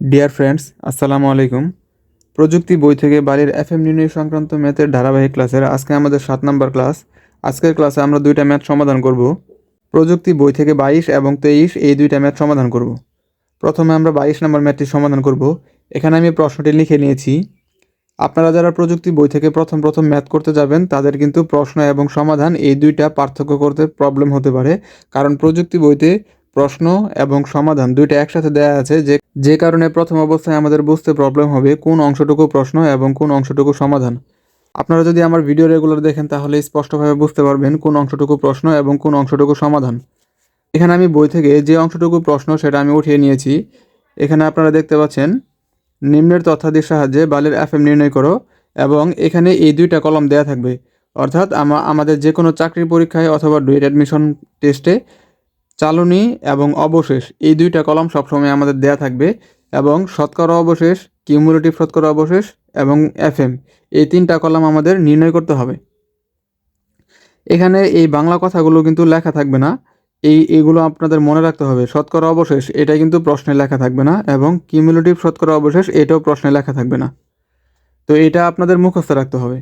Dear friends আসসালামু আলাইকুম। প্রযুক্তি বই থেকে বাড়ির এফএম নির্ণয় সংক্রান্ত ম্যাথের ধারাবাহিক ক্লাসের আজকে আমাদের সাত নম্বর ক্লাস। আজকের ক্লাসে আমরা দুইটা ম্যাথ সমাধান করব। প্রযুক্তি বই থেকে বাইশ এবং তেইশ, এই দুইটা ম্যাথ সমাধান করব। প্রথমে আমরা বাইশ নম্বর ম্যাথটি সমাধান করব। এখানে আমি প্রশ্নটি লিখে নিয়েছি। আপনারা যারা প্রযুক্তি বই থেকে প্রথম প্রথম ম্যাথ করতে যাবেন, তাদের কিন্তু প্রশ্ন এবং সমাধান এই দুইটা পার্থক্য করতে প্রবলেম হতে পারে। কারণ প্রযুক্তি বইতে প্রশ্ন এবং সমাধান দুইটা একসাথে দেওয়া আছে যে যে কারণে প্রথম অবস্থায় আমাদের বুঝতে প্রবলেম হবে কোন অংশটুকু প্রশ্ন এবং কোন অংশটুকু সমাধান। আপনারা যদি আমার ভিডিও রেগুলার দেখেন তাহলে স্পষ্টভাবে বুঝতে পারবেন কোন অংশটুকু প্রশ্ন এবং কোন অংশটুকু সমাধান। এখানে আমি বই থেকে যে অংশটুকু প্রশ্ন সেটা আমি উঠিয়ে নিয়েছি। এখানে আপনারা দেখতে পাচ্ছেন, নিম্নের তথ্যাদির সাহায্যে বালের এফএম নির্ণয় করো এবং এখানে এই দুইটা কলম দেয়া থাকবে। অর্থাৎ আমা, আমাদের যে কোনো চাকরির পরীক্ষায় অথবা ডুয়েট অ্যাডমিশন টেস্টে চালনী এবং অবশেষ, এই দুইটা কলম সবসময় আমাদের দেয়া থাকবে এবং শতকরা অবশেষ কিউমুলেটিভ শতকরা অবশেষ এবং এফএম এই তিনটা কলম আমাদের নির্ণয় করতে হবে। এখানে এই বাংলা কথাগুলো কিন্তু লেখা থাকবে না, এই এগুলো আপনাদের মনে রাখতে হবে, শতকরা অবশেষ এটা কিন্তু প্রশ্নে লেখা থাকবে না এবং কিউমুলেটিভ শতকরা অবশেষ এটাও প্রশ্নে লেখা থাকবে না। তো এটা আপনাদের মুখস্থ রাখতে হবে।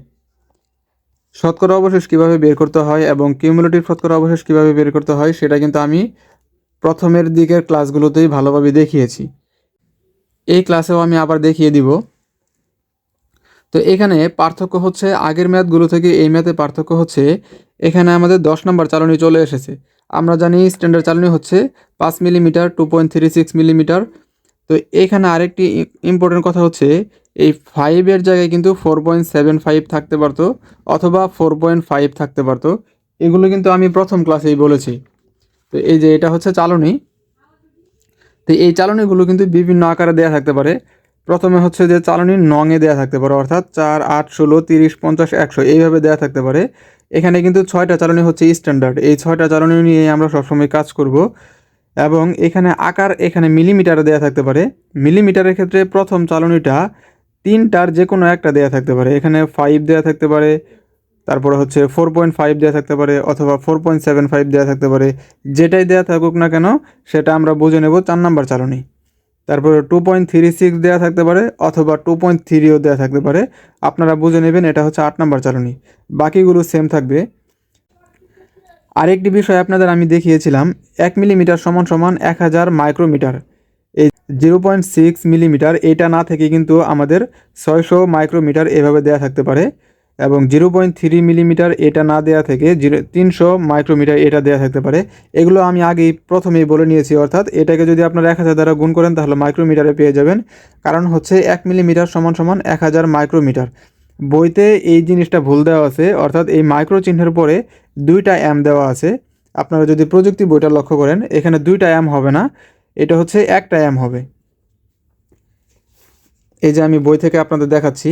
শতকরা অবশেষ কীভাবে বের করতে হয় এবং কিউমুলেটিভ শতকরা অবশেষ কীভাবে বের করতে হয়, সেটা কিন্তু আমি প্রথমের দিকের ক্লাসগুলোতেই ভালোভাবে দেখিয়েছি। এই ক্লাসেও আমি আবার দেখিয়ে দিব। তো এখানে পার্থক্য হচ্ছে, আগের ম্যাথগুলো থেকে এই ম্যাথে পার্থক্য হচ্ছে, এখানে আমাদের দশ নম্বর চালনী চলে এসেছে। আমরা জানি স্ট্যান্ডার্ড চালনী হচ্ছে পাঁচ millimetre two point three six millimetre তো এখানে আরেকটি ইম্পর্টেন্ট কথা হচ্ছে এই ফাইভের জায়গায় কিন্তু ফোর পয়েন্ট সেভেন ফাইভ থাকতে পারতো অথবা ফোর পয়েন্ট ফাইভ থাকতে পারতো। এগুলো কিন্তু আমি প্রথম ক্লাসেই বলেছি। তো এই যে এটা হচ্ছে চালনী। তো এই চালনীগুলো কিন্তু বিভিন্ন আকারে দেওয়া থাকতে পারে। প্রথমে হচ্ছে যে চালনীর নঙে দেওয়া থাকতে পারে, অর্থাৎ চার, আট, ষোলো, তিরিশ, পঞ্চাশ, একশো, এইভাবে দেওয়া থাকতে পারে। এখানে কিন্তু ছয়টা চালনী হচ্ছে স্ট্যান্ডার্ড এই ছয়টা চালনী নিয়ে আমরা সবসময় কাজ করব। এবং এখানে আকার এখানে মিলিমিটারে দেওয়া থাকতে পারে। মিলিমিটারের ক্ষেত্রে প্রথম চালনীটা তিনটার যে কোনো একটা দেয়া থাকতে পারে। এখানে ফাইভ দেয়া থাকতে পারে, তারপরে হচ্ছে ফোর পয়েন্ট ফাইভ দেওয়া থাকতে পারে অথবা ফোর পয়েন্ট সেভেন ফাইভ দেওয়া থাকতে পারে। যেটাই দেওয়া থাকুক না কেন, সেটা আমরা বুঝে নেব চার নাম্বার চালনী। তারপরে টু পয়েন্ট থ্রি সিক্স দেওয়া থাকতে পারে অথবা টু পয়েন্ট থ্রিও দেওয়া থাকতে পারে। আপনারা বুঝে নেবেন এটা হচ্ছে আট নাম্বার চালনী। বাকিগুলো সেম থাকবে। আরেকটি বিষয় আপনাদের আমি দেখিয়েছিলাম, এক মিলিমিটার সমান সমান এক হাজার মাইক্রোমিটার। এই জিরো পয়েন্ট সিক্স মিলিমিটার এটা না থেকে কিন্তু আমাদের ছয়শো মাইক্রোমিটার এভাবে দেওয়া থাকতে পারে এবং জিরো পয়েন্ট থ্রি মিলিমিটার এটা না দেওয়া থেকে জিরো তিনশো মাইক্রোমিটার এটা দেওয়া থাকতে পারে। এগুলো আমি আগেই প্রথমেই বলে নিয়েছি, অর্থাৎ এটাকে যদি আপনারা এক হাজার দ্বারা গুণ করেন তাহলে মাইক্রোমিটারে পেয়ে যাবেন। কারণ হচ্ছে এক মিলিমিটার সমান সমান এক হাজার মাইক্রোমিটার। বইতে এই জিনিসটা ভুল দেওয়া আছে, অর্থাৎ এই মাইক্রো চিহ্নের পরে দুইটা অ্যাম দেওয়া আছে। আপনারা যদি প্রযুক্তি বইটা লক্ষ্য করেন, এখানে দুইটা অ্যাম হবে না। এটা হচ্ছে একটা অ্যাম হবে। এই যে আমি বই থেকে আপনাদের দেখাচ্ছি।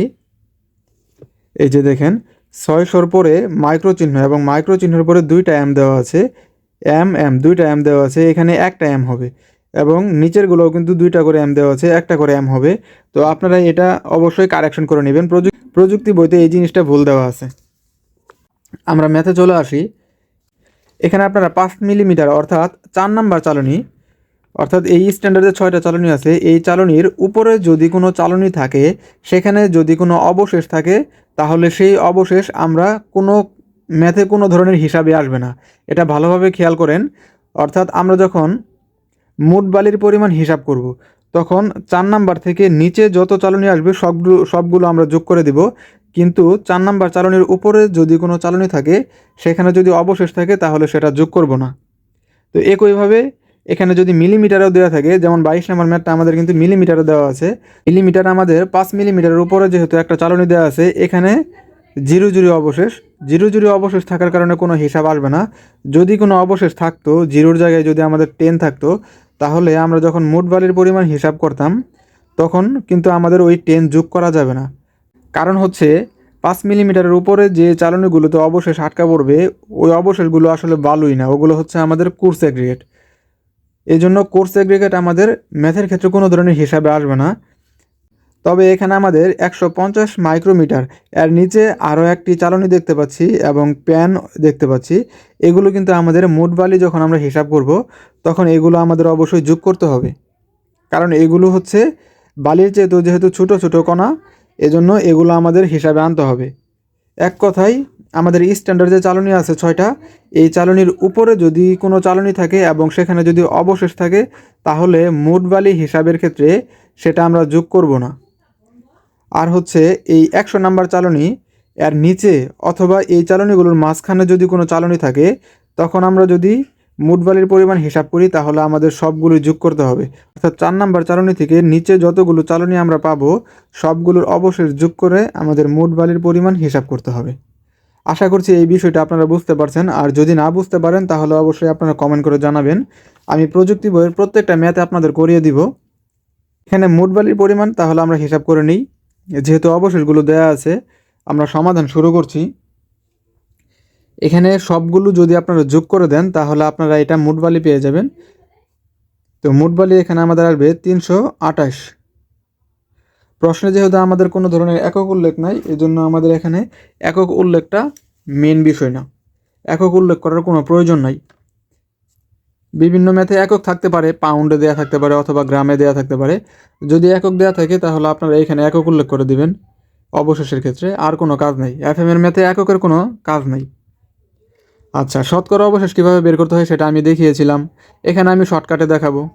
এই যে দেখেন, ছয়শোর পরে মাইক্রো চিহ্ন এবং মাইক্রো চিহ্নের পরে দুইটা এম দেওয়া আছে। এম এম দুইটা এম দেওয়া আছে, এখানে একটা এম হবে। এবং নিচেরগুলোও কিন্তু দুইটা করে এম দেওয়া আছে, একটা করে এম হবে। তো আপনারা এটা অবশ্যই কারেকশন করে নেবেন। প্রযুক্তি বইতে এই জিনিসটা ভুল দেওয়া আছে। আমরা ম্যাথে চলে আসি। এখানে আপনারা পাঁচ মিলিমিটার অর্থাৎ চার নাম্বার চালনী অর্থাৎ এই স্ট্যান্ডার্ডে ছয়টা চালনী আছে। এই চালনির উপরে যদি কোনো চালনী থাকে, সেখানে যদি কোনো অবশেষ থাকে, তাহলে সেই অবশেষ আমরা কোনো ম্যাথে কোনো ধরনের হিসাবে আসবে না। এটা ভালোভাবে খেয়াল করেন। অর্থাৎ আমরা যখন মোট বালির পরিমাণ হিসাব করব, তখন চার নাম্বার থেকে নিচে যত চালনী আসবে, সবগুলো সবগুলো আমরা যোগ করে দেব। কিন্তু চার নাম্বার চালনির উপরে যদি কোনো চালনী থাকে, সেখানে যদি অবশেষ থাকে, তাহলে সেটা যোগ করব না। তো একইভাবে এখানে যদি মিলিমিটারও দেওয়া থাকে, যেমন বাইশ নম্বর ম্যাটটা আমাদের কিন্তু মিলিমিটারও দেওয়া আছে। মিলিমিটার আমাদের পাঁচ মিলিমিটারের উপরে যেহেতু একটা চালনী দেওয়া আছে, এখানে জিরো জিরো অবশেষ, জিরো জিরো অবশেষ থাকার কারণে কোনো হিসাব আসবে না। যদি কোনো অবশেষ থাকতো, জিরোর জায়গায় যদি আমাদের টেন থাকতো, তাহলে আমরা যখন মোট বালির পরিমাণ হিসাব করতাম, তখন কিন্তু আমাদের ওই টেন যোগ করা যাবে না। কারণ হচ্ছে, পাঁচ মিলিমিটারের উপরে যে চালনীগুলোতে অবশেষ আটকা পড়বে, ওই অবশেষগুলো আসলে বালুই না, ওগুলো হচ্ছে আমাদের কোর্স অ্যাগ্রিগেট এই জন্য কোর্স অ্যাগ্রিগেট আমাদের ম্যাথের ক্ষেত্রে কোনো ধরনের হিসাবে আসবে না। তবে এখানে আমাদের একশো পঞ্চাশ মাইক্রোমিটার, এর নিচে আরও একটি চালনী দেখতে পাচ্ছি এবং প্যান দেখতে পাচ্ছি। এগুলো কিন্তু আমাদের মোট বালি যখন আমরা হিসাব করব, তখন এগুলো আমাদের অবশ্যই যোগ করতে হবে। কারণ এগুলো হচ্ছে বালির চেয়েতেও যেহেতু ছোট ছোট কণা, এজন্য এগুলো আমাদের হিসাবে আনতে হবে। এক কথায় আমাদের স্ট্যান্ডার্ড যে চালনি আছে ছয়টা, এই চালনির উপরে যদি কোনো চালনী থাকে এবং সেখানে যদি অবশেষ থাকে, তাহলে মোট বালি হিসাবের ক্ষেত্রে সেটা আমরা যোগ করব না। আর হচ্ছে এই একশো নাম্বার চালনী, এর নিচে অথবা এই চালনীগুলোর মাঝখানে যদি কোনো চালনী থাকে, তখন আমরা যদি মোট বালির পরিমাণ হিসাব করি, তাহলে আমাদের সবগুলো যোগ করতে হবে। অর্থাৎ চার নাম্বার চালনী থেকে নিচে যতগুলো চালনী আমরা পাবো, সবগুলোর অবশেষ যোগ করে আমাদের মোট বালির পরিমাণ হিসাব করতে হবে। আশা করছি এই বিষয়টা আপনারা বুঝতে পারছেন। আর যদি না বুঝতে পারেন, তাহলে অবশ্যই আপনারা কমেন্ট করে জানাবেন। আমি প্রযুক্তি বইয়ের প্রত্যেকটা ম্যাথে আপনাদের করিয়ে দিব। এখানে মোট বালির পরিমাণ, তাহলে আমরা হিসাব করে নিই। যেহেতু অবশেষগুলো দেয়া আছে, আমরা সমাধান শুরু করছি। এখানে সবগুলো যদি আপনারা যোগ করে দেন, তাহলে আপনারা এটা মোট বালি পেয়ে যাবেন। তো মোট বালি এখানে আমাদের আসবে তিনশো আঠাশ। প্রশ্নে যেহেতু আমাদের কোনো ধরনের একক উল্লেখ নাই, এজন্য আমাদের এখানে একক উল্লেখটা মেন বিষয় না। একক উল্লেখ করার কোনো প্রয়োজন নাই। বিভিন্ন ম্যাথে একক থাকতে পারে পাউন্ডে দেয়া থাকতে পারে অথবা গ্রামে দেয়া থাকতে পারে। যদি একক দেয়া থাকে, তাহলে আপনারা এখানে একক উল্লেখ করে দিবেন। অবশেষের ক্ষেত্রে আর কোনো কাজ নেই। এফ এম এর ম্যাথে এককের কোনো কাজ নেই। আচ্ছা শতকরা অবশেষ কীভাবে বের করতে হয় সেটা আমি দেখিয়েছিলাম। এখানে আমি শর্টকাটে দেখাবো।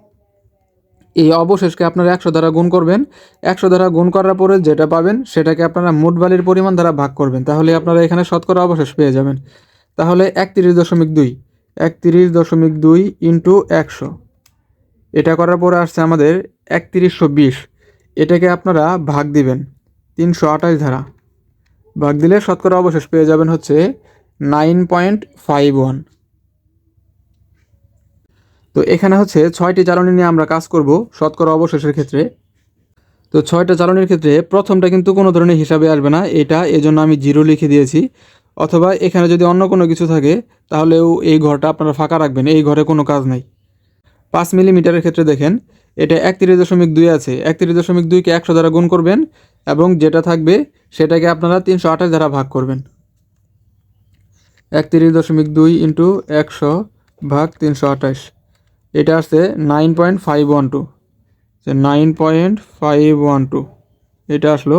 এই অবশেষকে আপনারা একশো দ্বারা গুণ করবেন। একশো দ্বারা গুণ করার পরে যেটা পাবেন, সেটাকে আপনারা মোট বালির পরিমাণ দ্বারা ভাগ করবেন। তাহলে আপনারা এখানে শতকরা অবশেষ পেয়ে যাবেন। তাহলে একত্রিশ দশমিক দুই, একত্রিশ দশমিক দুই ইন্টু একশো। এটা করার পরে আসছে আমাদের একত্রিশশো বিশ। এটাকে আপনারা ভাগ দিবেন, তিনশো আঠাশ ধারা। ভাগ দিলে শতকরা অবশেষ পেয়ে যাবেন হচ্ছে নাইন পয়েন্ট ফাইভ ওয়ান। তো এখানে হচ্ছে ছয়টি জ্বালানি নিয়ে আমরা কাজ করব শতকরা অবশেষের ক্ষেত্রে। তো ছয়টা জ্বালানির ক্ষেত্রে প্রথমটা কিন্তু কোনো ধরনের হিসাবে আসবে না, এটা এজন্য আমি জিরো লিখে দিয়েছি। অথবা এখানে যদি অন্য কোনো কিছু থাকে, তাহলেও এই ঘরটা আপনারা ফাঁকা রাখবেন, এই ঘরে কোনো কাজ নাই। পাঁচ মিলিমিটারের ক্ষেত্রে দেখেন, এটা একত্রিশ দশমিক দুই আছে, একত্রিশ দশমিক দুইকে একশো দ্বারা গুণ করবেন এবং যেটা থাকবে সেটাকে আপনারা তিনশো আঠাশ দ্বারা ভাগ করবেন। একত্রিশ দশমিক দুই ইন্টু একশো ভাগ তিনশো আঠাশ। এটা আসছে nine point five one two nine point five one two এটা আসলো।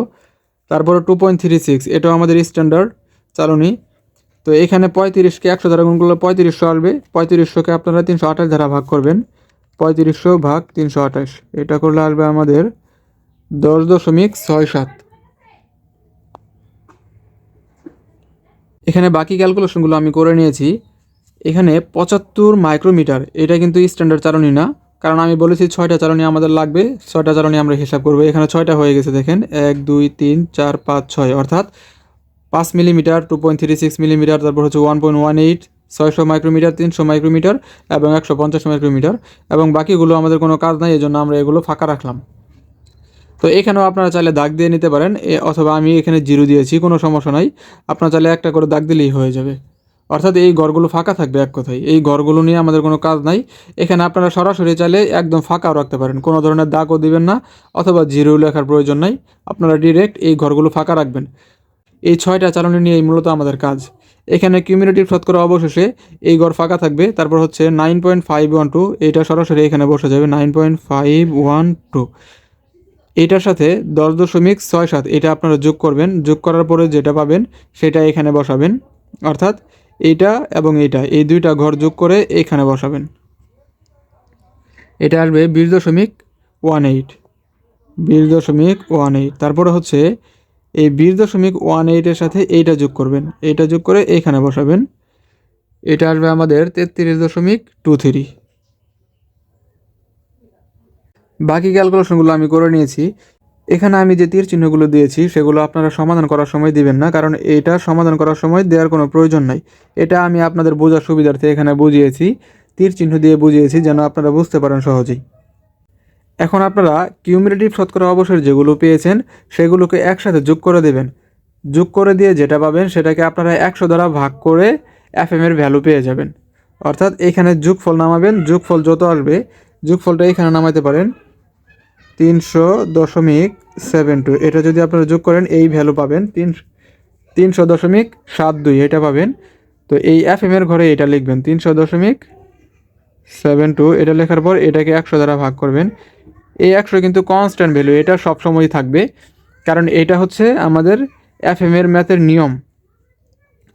তারপরে টু পয়েন্ট থ্রি সিক্স এটাও আমাদের স্ট্যান্ডার্ড চালনি। তো এখানে পঁয়ত্রিশকে একশো দ্বারা গুণ করলে পঁয়ত্রিশশো আসবে। পঁয়ত্রিশশোকে আপনারা তিনশো আঠাশ দ্বারা ভাগ করবেন। পঁয়ত্রিশশো ভাগ তিনশো আঠাশ, এটা করলে আসবে আমাদের দশ দশমিক ছয় সাত। এখানে বাকি ক্যালকুলেশনগুলো আমি করে নিয়েছি। এখানে পঁচাত্তর মাইক্রোমিটার, এটা কিন্তু স্ট্যান্ডার্ড চালনি না। কারণ আমি বলেছি ছয়টা চালনি আমাদের লাগবে, ছয়টা চালনি আমরা হিসাব করব। এখানে ছয়টা হয়ে গেছে দেখেন, এক, দুই, তিন, চার, পাঁচ, ছয়, অর্থাৎ পাঁচ millimetre two point three six millimetre, তারপর হচ্ছে ওয়ান পয়েন্ট ওয়ান এইট ছয়শো মাইক্রোমিটার, তিনশো মাইক্রোমিটার এবং একশো পঞ্চাশ মাইক্রোমিটার। এবং বাকিগুলো আমাদের কোনো কাজ নাই এই জন্য আমরা এগুলো ফাঁকা রাখলাম। তো এখানেও আপনারা চাইলে দাগ দিয়ে নিতে পারেন অথবা আমি এখানে জিরো দিয়েছি, কোনো সমস্যা নাই। আপনারা চাইলে একটা করে দাগ দিলেই হয়ে যাবে। অর্থাৎ এই ঘরগুলো ফাঁকা থাকবে এক কথায়। এই ঘরগুলো নিয়ে আমাদের কোনো কাজ নাই। এখানে আপনারা সরাসরি চাইলে একদম ফাঁকাও রাখতে পারেন। কোনো ধরনের দাগও দিবেন না অথবা জিরো লেখার প্রয়োজন নাই। আপনারা ডিরেক্ট এই ঘরগুলো ফাঁকা রাখবেন। এই ছয়টা চালনি নিয়েই মূলত আমাদের কাজ। এখানে কিউমিউনিটিভ শতকরা অবশেষে এই ঘর ফাঁকা থাকবে। তারপর হচ্ছে nine point five one two এইটা সরাসরি এখানে বসে যাবে nine point five one two এটার সাথে দশ দশমিক ছয় সাত, এটা আপনারা যোগ করবেন। যোগ করার পরে যেটা পাবেন সেটা এখানে বসাবেন। অর্থাৎ এইটা এবং এইটা এই দুইটা ঘর যোগ করে এখানে বসাবেন। এটা আসবে বিশ দশমিক ওয়ান এইট। বিশ দশমিক ওয়ান এইট তারপরে হচ্ছে এই বিশ দশমিক ওয়ান এইটের সাথে এইটা যোগ করবেন। এইটা যোগ করে এইখানে বসাবেন। এটা আসবে আমাদের তেত্রিশ দশমিক টু থ্রি। বাকি ক্যালকুলেশনগুলো আমি করে নিয়েছি। এখানে আমি যে তীর চিহ্নগুলো দিয়েছি, সেগুলো আপনারা সমাধান করার সময় দিবেন না, কারণ এটা সমাধান করার সময় দেওয়ার কোনো প্রয়োজন নাই। এটা আমি আপনাদের বোঝার সুবিধার্থে এখানে বুঝিয়েছি, তীর চিহ্ন দিয়ে বুঝিয়েছি, যেন আপনারা বুঝতে পারেন সহজেই। এখন আপনারা কিউমিলেটিভ শতকরা অবসর যেগুলো পেয়েছেন, সেগুলোকে একসাথে যোগ করে দেবেন। যোগ করে দিয়ে যেটা পাবেন, সেটাকে আপনারা একশো দ্বারা ভাগ করে এফ এর ভ্যালু পেয়ে যাবেন। অর্থাৎ এখানে যোগফল নামাবেন, যোগফল যত আসবে, যোগফলটা এখানে নামাতে পারেন তিনশো দশমিক সেভেন টু এটা যদি আপনারা যোগ করেন, এই ভ্যালু পাবেন তিন, তিনশো দশমিক সাত দুই। এটা পাবেন। তো এই এফ এর ঘরে এটা লিখবেন, তিনশো দশমিক সেভেন টু এটা লেখার পর এটাকে একশো দ্বারা ভাগ করবেন। এই একশো কিন্তু কনস্ট্যান্ট ভ্যালু এটা সবসময়ই থাকবে। কারণ এটা হচ্ছে আমাদের এফ এম এর ম্যাথের নিয়ম।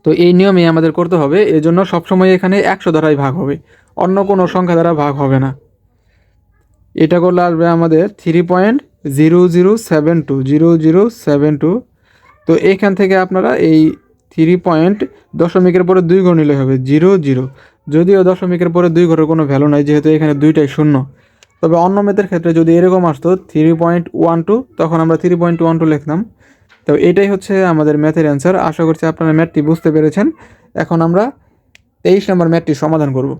তো এই নিয়মে আমাদের করতে হবে, এজন্য সবসময় এখানে একশো দ্বারাই ভাগ হবে। অন্য কোনো সংখ্যা দ্বারা ভাগ হবে না। এটা করলে আসবে আমাদের three point zero zero seven two zero zero seven two তো এইখান থেকে আপনারা এই থ্রি পয়েন্ট দশমিকের পরে দুই ঘর নিলে হবে জিরো জিরো যদিও দশমিকের পরে দুই ঘরের কোনো ভ্যালু নাই, যেহেতু এখানে দুইটাই শূন্য। তবে অন্য মেথের ক্ষেত্রে যদি এরকম আসতো থ্রি পয়েন্ট ওয়ান টু তখন আমরা থ্রি পয়েন্ট ওয়ান টু লিখতাম। তো এটাই হচ্ছে আমাদের ম্যাথের অ্যান্সার আশা করছি আপনারা ম্যাথটি বুঝতে পেরেছেন। এখন আমরা তেইশ নম্বর ম্যাথটি সমাধান করব।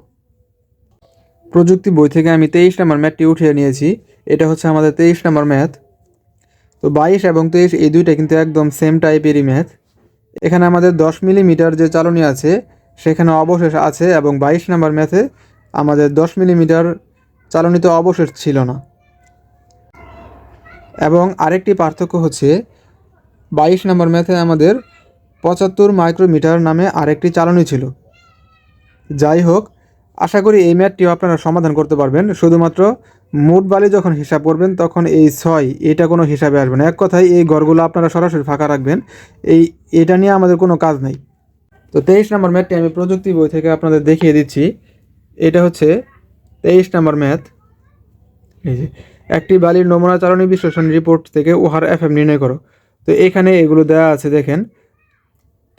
প্রযুক্তি বই থেকে আমি তেইশ নম্বর ম্যাথটি উঠিয়ে নিয়েছি। এটা হচ্ছে আমাদের তেইশ নম্বর ম্যাথ। তো বাইশ এবং তেইশ, এই দুইটা কিন্তু একদম সেম টাইপেরই ম্যাথ। এখানে আমাদের দশ মিলিমিটার যে চালনী আছে, সেখানে অবশেষ আছে এবং বাইশ নম্বর ম্যাথে আমাদের দশ মিলিমিটার চালনীতে অবশেষ ছিল না। এবং আরেকটি পার্থক্য হচ্ছে, বাইশ নম্বর ম্যাথে আমাদের পঁচাত্তর মাইক্রোমিটার নামে আরেকটি চালনী ছিল। যাই হোক আশা করি এই ম্যাথটিও আপনারা সমাধান করতে পারবেন। শুধুমাত্র মোট বালি যখন হিসাব করবেন, তখন এই ছয়, এটা কোনো হিসাবে আসবে না। এক কথায় এই ঘরগুলো আপনারা সরাসরি ফাঁকা রাখবেন। এই, এটা নিয়ে আমাদের কোনো কাজ নেই। তো তেইশ নম্বর ম্যাথটি আমি প্রযুক্তি বই থেকে আপনাদের দেখিয়ে দিচ্ছি। এটা হচ্ছে তেইশ নম্বর ম্যাথ এই যে, একটি বালির নমুনা চালনী বিশ্লেষণ রিপোর্ট থেকে উহার এফএম নির্ণয় করো। তো এখানে এগুলো দেওয়া আছে, দেখেন।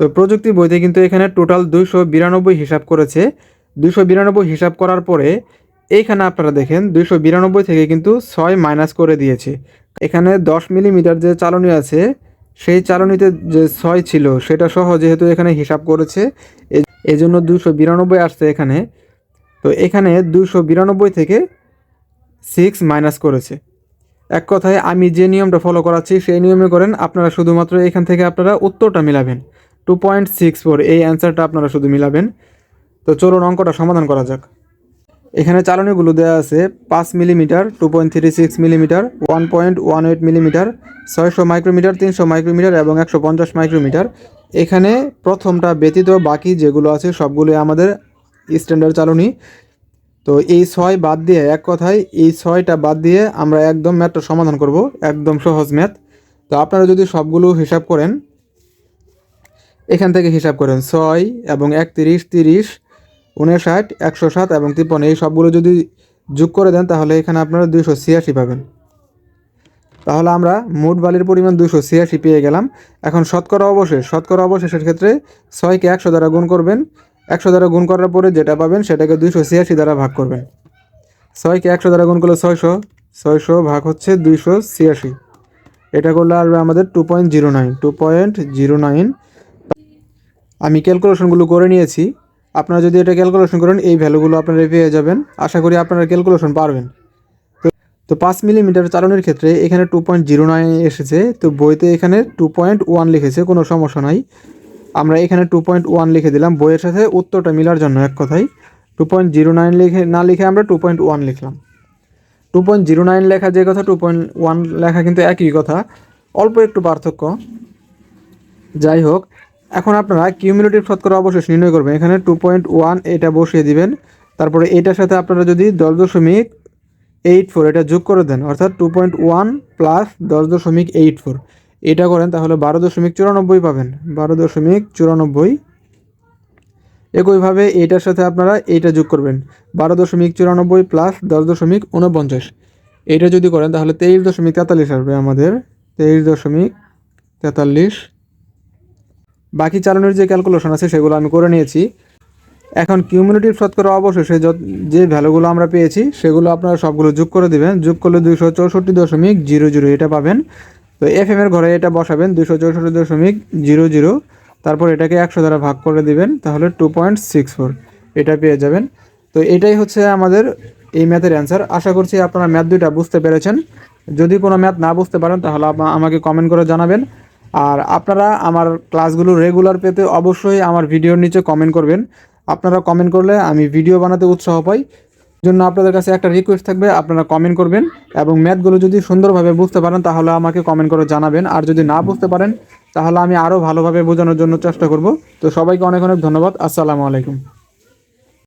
তো প্রযুক্তি বইতে কিন্তু এখানে টোটাল দুইশো বিরানব্বই হিসাব করেছে। দুইশো বিরানব্বই হিসাব করার পরে এইখানে আপনারা দেখেন দুইশো বিরানব্বই থেকে কিন্তু ছয় মাইনাস করে দিয়েছে। এখানে দশ মিলিমিটার যে চালনী আছে, সেই চালনীতে যে ছয় ছিল, সেটা সহ যেহেতু এখানে হিসাব করেছে, এ- এজন্য দুশো বিরানব্বই আসছে এখানে। তো এখানে দুশো বিরানব্বই থেকে সিক্স মাইনাস করেছে। এক কথায় আমি যে নিয়মটা ফলো করাচ্ছি, সেই নিয়মে করেন, আপনারা শুধুমাত্র এখান থেকে আপনারা উত্তরটা মিলাবেন। টু পয়েন্ট সিক্স ফোর এই অ্যান্সারটা আপনারা শুধু মিলাবেন। তো চলুন অঙ্কটা সমাধান করা যাক। এখানে চালনীগুলো দেওয়া আছে পাঁচ millimetre two point three six millimetre one point one eight millimetre, ছয়শো মাইক্রোমিটার, তিনশো মাইক্রোমিটার এবং একশো পঞ্চাশ মাইক্রোমিটার। এখানে প্রথমটা ব্যতীত বাকি যেগুলো আছে সবগুলো আমাদের স্ট্যান্ডার্ড চালনী। তো এই ছয় বাদ দিয়ে এক কথায় এই ছয়টা বাদ দিয়ে আমরা একদম ম্যাথটা সমাধান করব, একদম সহজ ম্যাথ। তো আপনারা যদি সবগুলো হিসাব করেন, এখান থেকে হিসাব করেন, ছয় এবং একত্রিশ, তিরিশ উনষাট একশো সাত এবং তিপ্পান্ন। এই সবগুলো যদি যোগ করে দেন, তাহলে এখানে আপনারা দুইশো ছিয়াশি পাবেন। তাহলে আমরা মোট বালির পরিমাণ দুশো ছিয়াশি পেয়ে গেলাম। এখন শতকরা অবশেষ, শতকরা অবশেষের ক্ষেত্রে ছয়কে একশো দ্বারা গুণ করবেন। একশো দ্বারা গুণ করার পরে যেটা পাবেন, সেটাকে দুইশো ছিয়াশি দ্বারা ভাগ করবেন। ছয়কে একশো দ্বারা গুণ করলে ছয়শো ছয়শো ভাগ হচ্ছে দুইশো ছিয়াশি। এটা করলে আসবে আমাদের two point zero nine, two point zero nine. আমি ক্যালকুলেশনগুলো করে নিয়েছি। আপনারা যদি এটা ক্যালকুলেশন করেন, এই ভ্যালুগুলো আপনারা পেয়ে যাবেন। আশা করি আপনারা ক্যালকুলেশন পারবেন। তো পাঁচ মিলিমিটার চালনের ক্ষেত্রে এখানে টু পয়েন্ট জিরো নাইন এসেছে। তো বইতে এখানে টু পয়েন্ট ওয়ান লিখেছে, কোনো সমস্যা নাই। আমরা এখানে টু পয়েন্ট ওয়ান লিখে দিলাম। বইয়ের সাথে উত্তরটা মিলার জন্য এক কথায় টু পয়েন্ট জিরো নাইন লিখে না লিখে আমরা টু পয়েন্ট ওয়ান লিখলাম। টু পয়েন্ট জিরো নাইন লেখা যে কথা টু পয়েন্ট ওয়ান লেখা কিন্তু একই কথা। অল্প একটু পার্থক্য। যাই হোক এখন আপনারা কিউমুলেটিভ শতকরা অবশেষ নির্ণয় করবেন। এখানে টু পয়েন্ট ওয়ান এটা বসিয়ে দিবেন। তারপরে এটার সাথে আপনারা যদি দশ দশমিক এইট ফোর এটা যোগ করে দেন, অর্থাৎ টু পয়েন্ট ওয়ান প্লাস দশ দশমিক এইট ফোর এটা করেন তাহলে বারো দশমিক চুরানব্বই পাবেন। বারো দশমিক চুরানব্বই, একইভাবে এটার সাথে আপনারা এইটা যোগ করবেন, বারো দশমিক চুরানব্বই প্লাস দশ দশমিক উনপঞ্চাশ। এটা যদি করেন তাহলে তেইশ দশমিক তেতাল্লিশ আসবে আমাদের। তেইশ দশমিক তেতাল্লিশ বাকি চালানোর যে ক্যালকুলেশন আছে সেগুলো আমি করে নিয়েছি। এখন কিউমিউনিটিভ শতকরা অবশেষে যে ভ্যালুগুলো আমরা পেয়েছি, সেগুলো আপনারা সবগুলো যোগ করে দিবেন। যোগ করলে দুইশো চৌষট্টি দশমিক জিরো জিরো এটা পাবেন। তো এফ এম এর ঘরে এটা বসাবেন, দুইশো চৌষট্টি দশমিক জিরো জিরো। তারপর এটাকে একশো দ্বারা ভাগ করে দিবেন, তাহলে টু পয়েন্ট সিক্স ফোর এটা পেয়ে যাবেন। তো এটাই হচ্ছে আমাদের এই ম্যাথের অ্যান্সার আশা করছি আপনারা ম্যাথ দুইটা বুঝতে পেরেছেন। যদি কোনো ম্যাথ না বুঝতে পারেন, তাহলে আমাকে কমেন্ট করে জানাবেন। আর আপনারা আমার ক্লাসগুলো রেগুলার পেতে অবশ্যই আমার ভিডিওর নিচে কমেন্ট করবেন। আপনারা কমেন্ট করলে আমি ভিডিও বানাতে উৎসাহ পাই। জন্য আপনাদের কাছে একটা রিকোয়েস্ট থাকবে, আপনারা কমেন্ট করবেন এবং ম্যাথগুলো যদি সুন্দরভাবে বুঝতে পারেন তাহলে আমাকে কমেন্ট করে জানাবেন। আর যদি না বুঝতে পারেন, তাহলে আমি আরও ভালোভাবে বোঝানোর জন্য চেষ্টা করব। তো সবাইকে অনেক অনেক ধন্যবাদ। আসসালামু আলাইকুম।